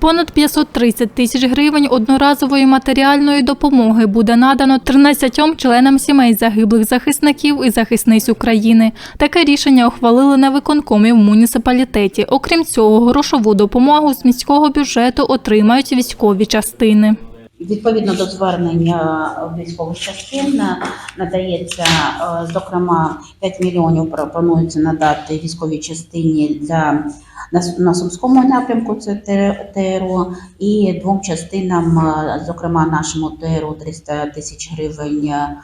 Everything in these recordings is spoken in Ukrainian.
Понад 530 тисяч гривень одноразової матеріальної допомоги буде надано 13 членам сімей загиблих захисників і захисниць України. Таке рішення ухвалили на виконкомі в муніципалітеті. Окрім цього, грошову допомогу з міського бюджету отримають військові частини. Відповідно до звернення військових частин надається, е, зокрема, 5 мільйонів пропонується надати військовій частині для на, Сумському напрямку, це ТРО, і двом частинам, е, зокрема нашому ТРО 300 тисяч гривень е,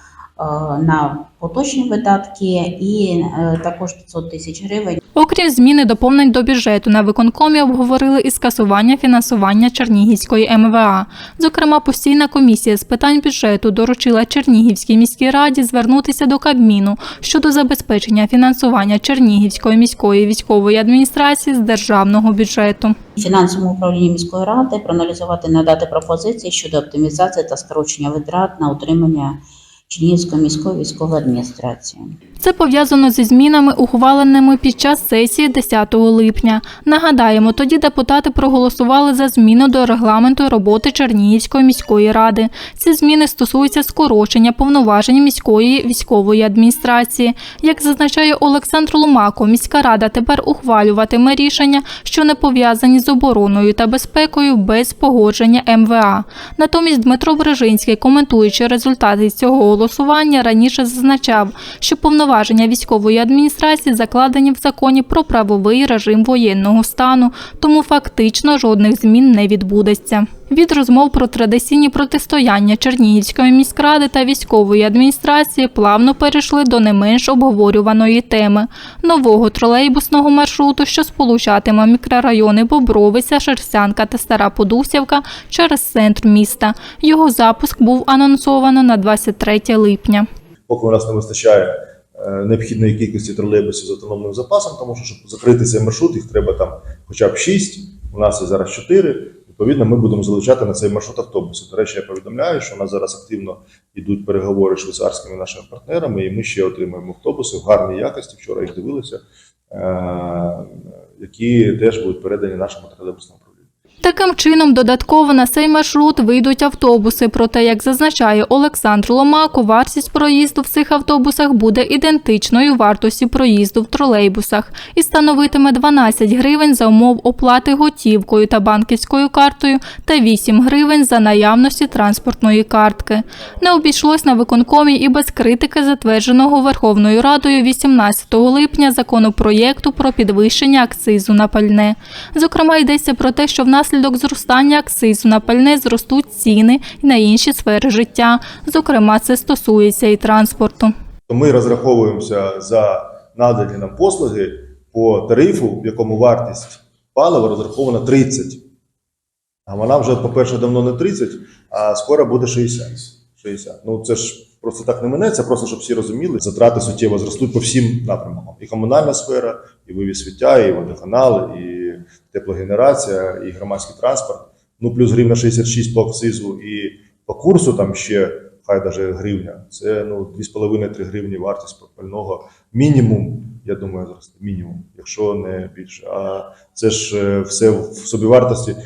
на поточні видатки, і також 500 тисяч гривень Окрім зміни доповнень до бюджету, на виконкомі обговорили і скасування фінансування Чернігівської МВА. Зокрема, постійна комісія з питань бюджету доручила Чернігівській міській раді звернутися до Кабміну щодо забезпечення фінансування Чернігівської міської військової адміністрації з державного бюджету. фінансовому управлінні міської ради проаналізувати надати пропозиції щодо оптимізації та скорочення витрат на утримання Чернігівської міської військової адміністрації. Це пов'язано зі змінами, ухваленими під час сесії 10 липня. Нагадаємо, тоді депутати проголосували за зміну до регламенту роботи Чернігівської міської ради. Ці зміни стосуються скорочення повноважень міської військової адміністрації. Як зазначає Олександр Ломако, міська рада тепер ухвалюватиме рішення, що не пов'язані з обороною та безпекою без погодження МВА. Натомість Дмитро Брежинський, коментуючи результати цього голосування, раніше зазначав, що повноваження військової адміністрації закладені в законі про правовий режим воєнного стану, тому фактично жодних змін не відбудеться. Від розмов про традиційні протистояння Чернігівської міськради та військової адміністрації плавно перейшли до не менш обговорюваної теми нового тролейбусного маршруту, що сполучатиме мікрорайони Бобровиця, Шерстянка та Стара Подусівка через центр міста. Його запуск був анонсовано на 23 липня. поки у нас не вистачає необхідної кількості тролейбусів з автономним запасом, тому що щоб закрити цей маршрут, їх треба там хоча б 6, у нас є зараз 4. Відповідно, ми будемо залучати на цей маршрут автобуси. До речі, я повідомляю, що у нас зараз активно йдуть переговори з швейцарськими нашими партнерами, і ми ще отримаємо автобуси в гарній якості. Вчора їх дивилися, е, які теж будуть передані нашому тролейбусному. Таким чином, додатково на цей маршрут вийдуть автобуси. Проте, як зазначає Олександр Ломако, вартість проїзду в цих автобусах буде ідентичною вартості проїзду в тролейбусах і становитиме 12 гривень за умов оплати готівкою та банківською картою та 8 гривень за наявності транспортної картки. Не обійшлось на виконкомі і без критики затвердженого Верховною Радою 18 липня законопроєкту про підвищення акцизу на пальне. Зокрема, йдеться про те, що внаслідок зростання акцизу на пальне зростуть ціни і на інші сфери життя. Зокрема, це стосується і транспорту. ми розраховуємося за надані нам послуги по тарифу, в якому вартість палива розрахована 30. А вона вже, по-перше, давно не 30, а скоро буде 60. 60. Ну це ж просто так не минеться, просто щоб всі розуміли. Затрати суттєво зростуть по всім напрямкам. І комунальна сфера, і вивіз свіття, і водоканал, і теплогенерація, і громадський транспорт. Ну плюс гривня 66 по акцизу і по курсу там ще хай даже гривня. Це ну 2,5-3 гривні вартість пального. Мінімум, я думаю, зросте. Мінімум, якщо не більше. А це ж е, все в собівартості